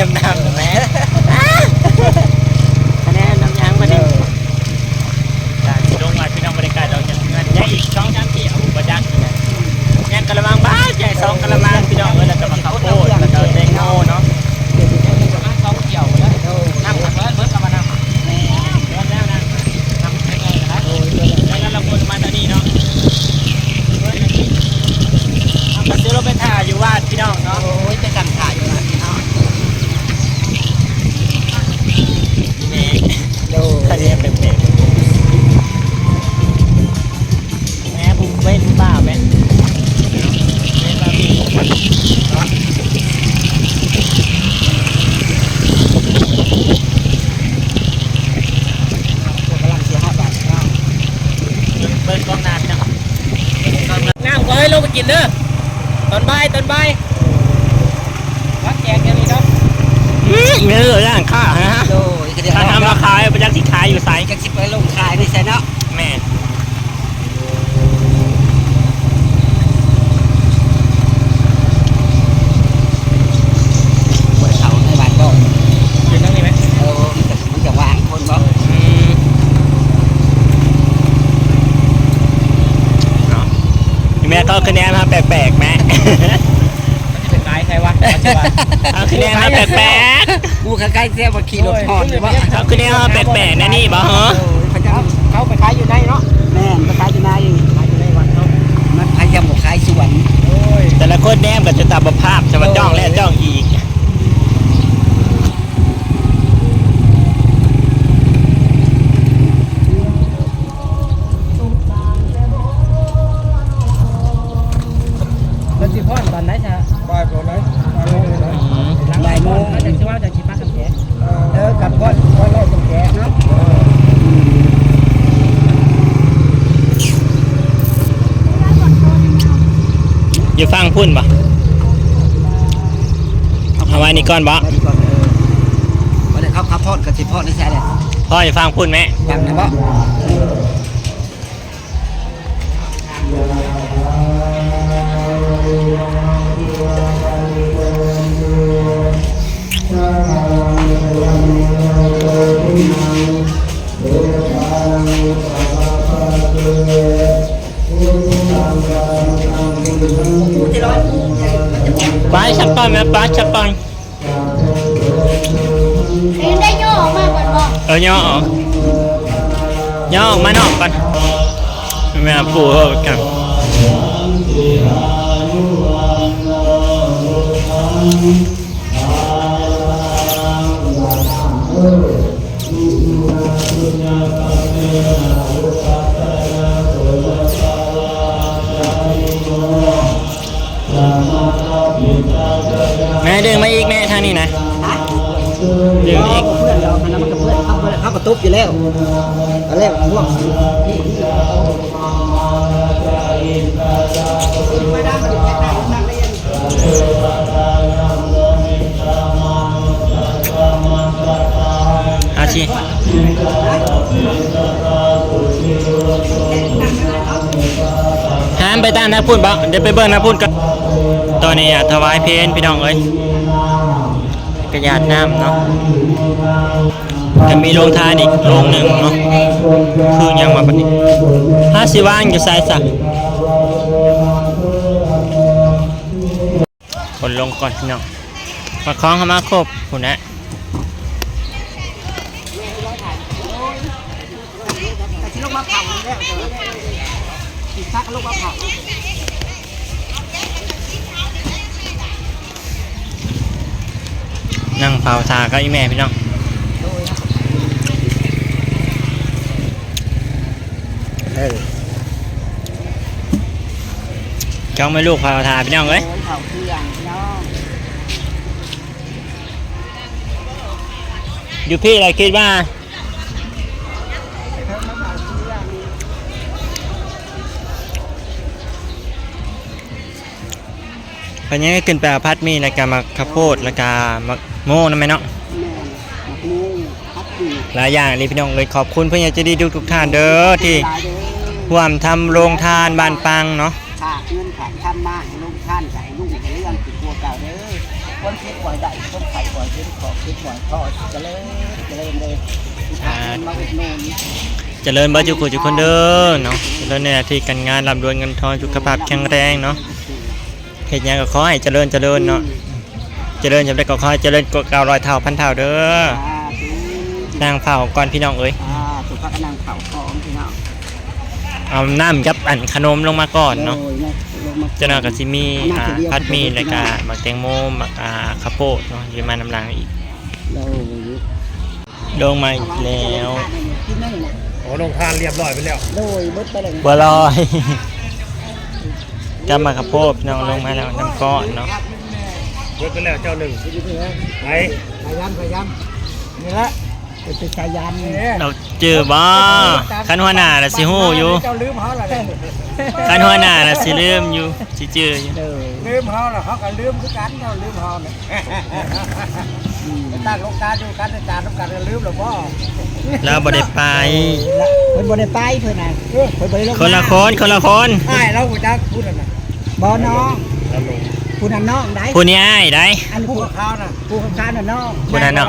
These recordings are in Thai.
I'm not mad. างข้าฮะโดยก็เดี๋ยวถ้าทำราคาประยักษ์สิขายอยู่ไสจะสิไปลงขายนี่ใช่เนาะแม่นบนเขาในบ้านก็กินนั่งนี่ไหมเออมันจะมันจะวาคนบ่อืมเนาะแม่ก็คะแนนมาแปลกๆแม่มันจะเป็นไม้ใครวะ มันจะว่าเอาคะแนนมาแปลกกูใกล้ๆเสียว่าขี่รถพอดหรือว่าๆเอาคะแนนมาแปลกๆนะนี่บ่ฮะพระเจ้าเขาไปขายอยู่ในเนาะแม่นมาขายอยู่ในขายอยู่ในวัดเนาะมันพยายามขายสวนโอ้ยแต่ละคนแนมก็จะตับภาพจะมาจ้องและจ้องอีก มันสิพ่อนตอนไหนจะ บ่ายโมงไหนบ่ายโมงเลยนะ อืม บ่ายโมง เขาจะคิดว่าจะคิดป้าคำแก เออกับก้อนก้อนแรกตรงแกเนาะ อยู่ฟังพุ่นบ่เอาไว้นี่ก่อนบ่เอาดีก่อนเออบ่ได้เขาขับพอดกับสิพอดนี่ใช่เลยพ่ออยู่ฟังพุ่นไหมฟังนะบ่ไปชักก่อนแม่ไปชักก่อนเองได้ย่อออกมาก่อนบอกเออย่อออกย่อออกมานอกก่อนแม่ปู่เขากันแตุบอยู่แล้วตอนแรกพวกไม่ได้มันแค่ได้นักเรียนอาชีห้ามไปตามนะพูดบ่เดี๋ยวไปเบิ่งนะพูดกันตอนนี้อะถวายเพลพี่น้องเอ้ยกระยาดน้ำเนาะ จะมีโรงทานอีกโรงหนึ่งเนาะคือยังมาปนี้ถ้าสิว่างอยู่ซ้ายสักคนลงก่อนพี่น้องมาคองเข้ามาครบคุณนะแต่ที่ลูกมะพร้าวมันแล้วผิดซักลูกมะพร้าวนั่งเฝ้าทาก็อีแม่พี่น้อง เออจ้องไม่ลูกเฝ้าทาพี่น้องเอ้ยโอ้ยเผาเครื่องเนาะอยู่พี่อะไรคิดว่าพันนี้ขึ้นไปเอาพัดมีแล้วก็มาข้าวโพดแล้วก็มาโม่นะแม่เนาะแม่หมักมูพักดีหลายอย่างเลยพี่น้องเลยขอบคุณเพื่อนจะดีทุกทุกๆท่านเด้อที่ หลายเด้อร่วมทำโรงทานบานปังเนาะฝากเงินฝากทำมาให้ลูกท่านใส่ลูกในเรื่องติดตัวเก่าเด้อคนคิดบ่อยได้คนไข่บ่อยคิดขอคิดบ่อยทอดเจริญเจริญเลยฝากเงินมาอุดหนุนเจริญเบอร์จุกุจุกคนเด้อเนาะเจริญในหน้าที่การงานร่ำรวยเงินทองสุขภาพแข็งแรงเนาะเหตุยังก็ขอให้เจริญเจริญเนาะเจริญจำได้ก็ขอให้เจริญกว่าเก่าร้อยเท่าพันเท่าเด้อนางเฝ้าก่อนพี่น้องเอ้ยอ่าสุภาพนางเผาของพี่น้อง เอาน้ำกับอันขนมลงมาก่อนเนาะโดยนะลงมาเจ้าหน้าก็สิมีอ่าพัดหมีแล้วก็หมักแตงโมหมักอ่าข้าวโพดเนาะอยืมานำลังอีกโดยลงมาอีกแล้วกินนั่นแหละโอ้ลงทานเรียบร้อยไปแล้วโดยเบิดไปเลยบัวลอยกับมาข้าวโพดพี่น้องลงมาแล้วน้ำก้อนเนาะเบิดไปแล้วเจ้าหนึ่งไปพยายามพยายามนี่แหละ เป็นสายันเราเจอบ่คันหัวหน้าน่ะสิฮู้อยู่เจ้าลืมเขาละเนี่ยคันหัวหน้าน่ะสิลืมอยู่สิเจออยู่เด้อลืมเขาละเขาก็ลืมคือกันเจ้าลืมเขาเนี่ยไปตั้งโรงการอยู่การจัดการต้องการก็ลืมหรอพ่อเราบ่ได้ไปเพิ่นบ่ได้ไปเพิ่นน่ะเพิ่นบ่ได้ลงคนละคนคนละคนใช่เราหัวจักพูดอะไรบ่น้องผู้นั้นน้องได้ผู้นี้อ้ายได้อันพูผู้ดกับเขาน่ะผู้ข้างๆน่ะน้องผู้นั้นเนาะ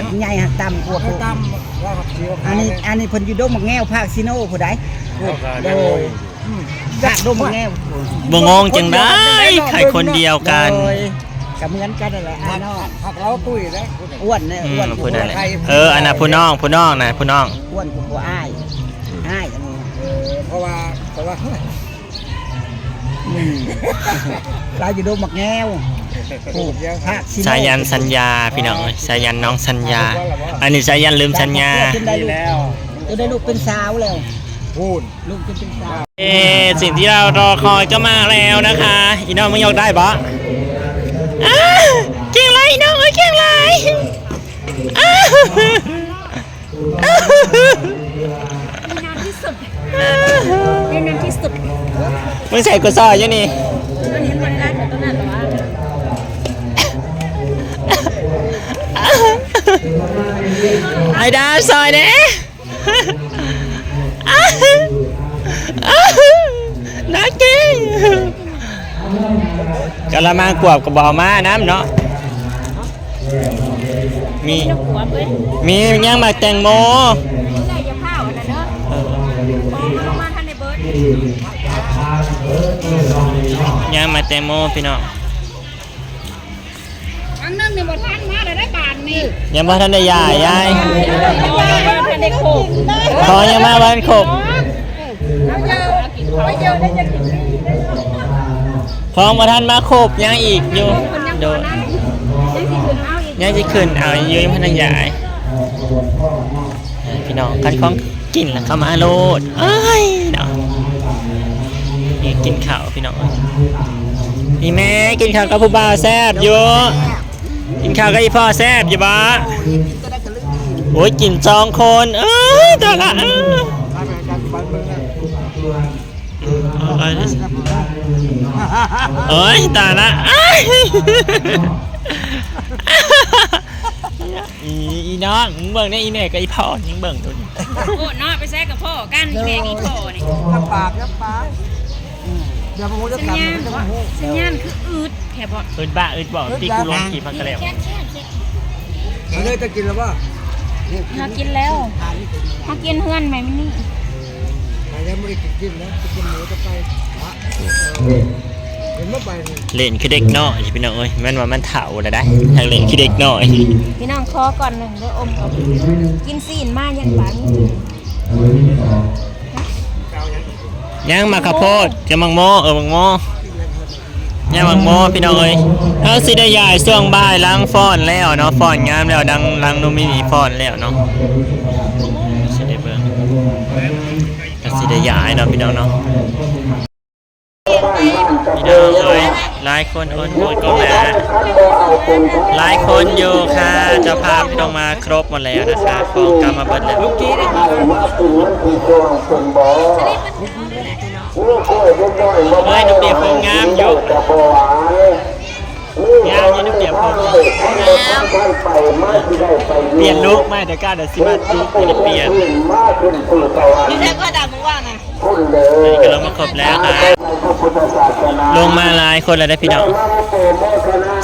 หักใหญ่หักต่ำกว่าผู้ผู้ตั้มว่าเสียวอันนี้อันนี้เพิ่นอยู่ดงมักแง้วภาคซิโนผู้ใดโดยภาคดงมักแง้วบ่งงจังได้ใครคนเดียวกันโดยก็เหมือนกันนั่นแหละอ้ายน้องหักเราตุ้ยแล้วอ้วนเนี่ยอือ้วนมกผู้ว่านั้นแหละเอออันน่ะผู้น้องผู้น้องน่ะผู้น้อง อ้วนกว่าอ้ายอ้ายอันนี้เพราะว่าเพราะว่า อืมเราอยู่ดงมักแง้วผู้ภาคซิโน สายันสัญญาพี่น้องเอ้ยสายันน้องสัญญา อันนี้สายันลืมสัญญา จนได้ลูกแล้วจนได้ลูกเป็นสาวแล้วพูดลูกจนเป็นสาว เอสิ่งที่เรารอคอยก็มาแล้วนะคะ อีน้องมึงยกได้ปะอ้าเก่งไรอีน้องเอ้ยเก่งไรอ้านานที่สุดในนานที่สุดมึงใส่กุซอยอยู่นี่ตอนนี้ ไอ้ดาซอยเด้น่าเก่งกะละมากวบกับบอมาน้ำเนาะมีเจ้าหัวเว้ยมียังมาแตงโมไม่ได้จะผ้าอันนั้นเนอะมองลงมาทันในเบิร์ดยังมาแตงโมพี่น้องอันนึงในบทท่านมาได้ได้บาทนี่ ยังมาทันได้ยายยายขอยังมาวันขบเอาเยอะไม่เยอะได้จะกินนี่ได้ของมาทันมาขบยังอีกอยู่โดนยังจะขึ้นเอาอยู่ยังพันยายพี่น้องกันของกินแล้วเข้ามาโลดเอ้ยเนาะนี่กินข้าวพี่น้องอีแม่กินข้าวกับผู้บ่าวแซ่บอยู่ กินข้าวกับอีพ่อแซ่บอยู่บ้าโอ้ยกินจองคนเอ้ยตายละเอ้ยเอ้ยตายละเอ้ยอีอีน้องมึงเบิ่งเนี่ยอีแม่กับอีพ่อยังเบิ่งดูดิโอ้เนาะไปแซกกับพ่อกันแม่อีพ่อนี่ลำบากลำบากอย่ามาโมจะสัญกลับญาณจะมาโมสัญญาณคืออืด แค่บอกอึดบ้าอึดบอกตีกูลงกี่พักกระแล้วแค่แค่แค่เอาเลยจะกินแล้วป่ะมากินแล้วมากินเพื่อนไหมมินี่แต่ยังไม่ได้กินกินนะจะกินหมูจะไปพระเห็นเมื่อไปนี่เล่นคือเด็กน้อยพี่น้องเอ้ยแม่นว่ามันเฒ่าแล้วได้ทางเล่นคือเด็กน้อยพี่น้องคอก่อนหนึ่งเด้ออมก่อนกินซีนมายังหวานย่างมาข้าวโพดจะมังโมเออมังโม ย่างมังโมพี่น้องเอ้ยเอาสิได้ยายช่วงบ่ายล้างฟ้อนแล้วเนาะฟ้อนงามแล้วดังล้างโนมินีฟ้อนแล้วเนาะสิได้เบิ่งก็สิได้ยายเนาะพี่น้องเนาะพี่น้องเอ้ยหลายคนโอนโอนก็มาหลายคนอยู่ค่ะเจ้าภาพต้องมาครบหมดแล้วนะคะของกรรมเบิดแล้ว เฮ้น้ำเปียกผมงามยู่งามยู่น้ำเปียกผมเปลี่ยนลุกไหมเดี๋ยวก้าเดี๋ยวสิมาลุกไม่ได้เปลี่ยนพี่แท้ก็ด่ามึงว่าไงนนี้ก็ลงมาครบแล้วค่ะลงมาหลายคนแล้วได้พี่น้อง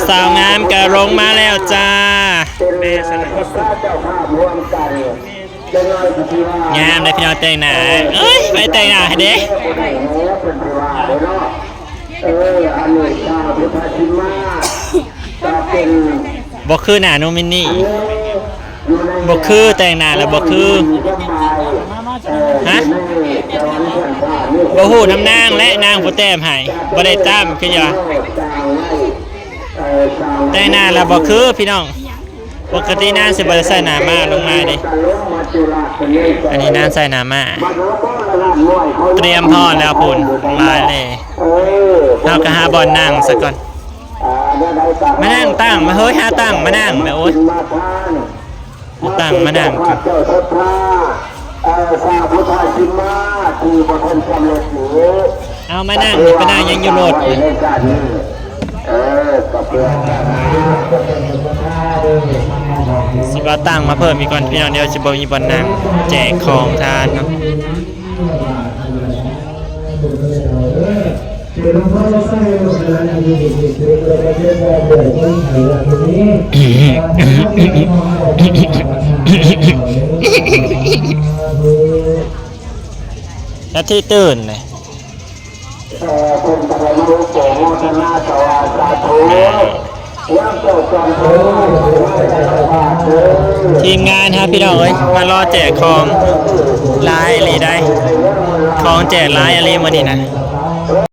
สาวงามก็ลงมาแล้วจ้าแม่สนับสนุน งามเลยพี่น้องแต่งหนาเอ้ยไปแต่งหนาให้เด้เอออันนี้ชาพุทธชิมาจะเป็นบอกคือหน้าโนมินี่อยู่ในบอกคือแต่งหน้าแล้วบอกคือฮะบ่ฮู้น้ำนางและนางผู้แต้มให้บ่ได้ตามคือหยังแต่งหน้าแล้วบ่คือพี่น้อง ปกตินางสิบ่ได้ใส่หนามาลงมาดิ อันนี้นางใส่หนามาเตรียมพอแล้วพุ่นมาเลยเฮาก็หาบอนนั่งซะก่อน มานั่งตั้งมาเฮ้ยหาตั้งมานั่งแม่โอ๊ยตั้งมานั่งก่อนเจ้าศรัทธาเอามาที่บทันสำเร็จอยู่เอามานั่งไปนั่งยังอยู่รถเลยเออกับเพื่อน สิว่าตั้งมาเพิ่มอีกก่อนพี่น้องเดียวสิบ่มีบอลนั่งแจกของทานเนาะแล้วที่ตื่นเลยเอ่อเป็นพระมรุโกโมทธุย่างเจ้าจอมโตไม่ได้สายเลย ทีมงานครับพี่น้องเอ้ยมารอแจกของลายอะไรได้ ของแจกลายอะไรมานี่นะ